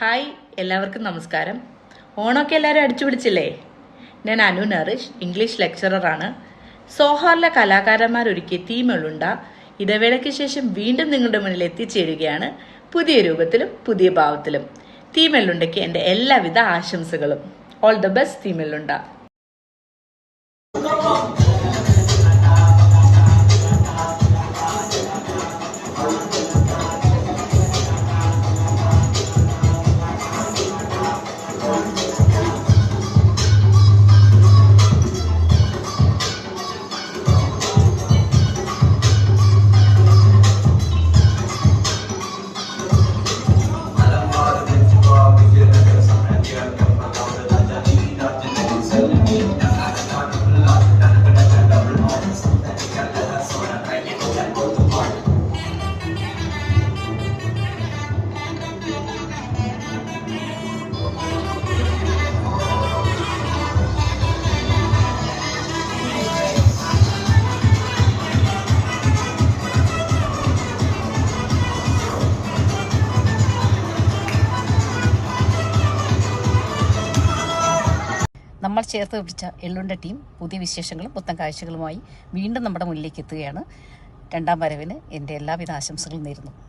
Hi എല്ലാവർക്കും നമസ്കാരം. ഓണമൊക്കെ എല്ലാവരും അടിച്ചു പിടിച്ചില്ലേ? ഞാൻ അനു നറിഷ് ഇംഗ്ലീഷ് ലെക്ചററാണ് സോഹാറിലെ കലാകാരന്മാരൊരുക്കിയ തീമെളുണ്ട ഇടവേളയ്ക്ക് ശേഷം വീണ്ടും നിങ്ങളുടെ മുന്നിൽ എത്തിച്ചേരുകയാണ് പുതിയ രൂപത്തിലും പുതിയ ഭാവത്തിലും. തീമെല്ലുണ്ടയ്ക്ക് എന്റെ എല്ലാവിധ ആശംസകളും. ഓൾ ദ ബെസ്റ്റ് Música ചേർത്ത് പിടിച്ച എള്ളുണ്ട ടീം പുതിയ വിശേഷങ്ങളും പുത്തൻ കാഴ്ചകളുമായി വീണ്ടും നമ്മുടെ മുന്നിലേക്ക് എത്തുകയാണ്. രണ്ടാം വരവിന് എന്റെ എല്ലാവിധ ആശംസകളും നേരുന്നു.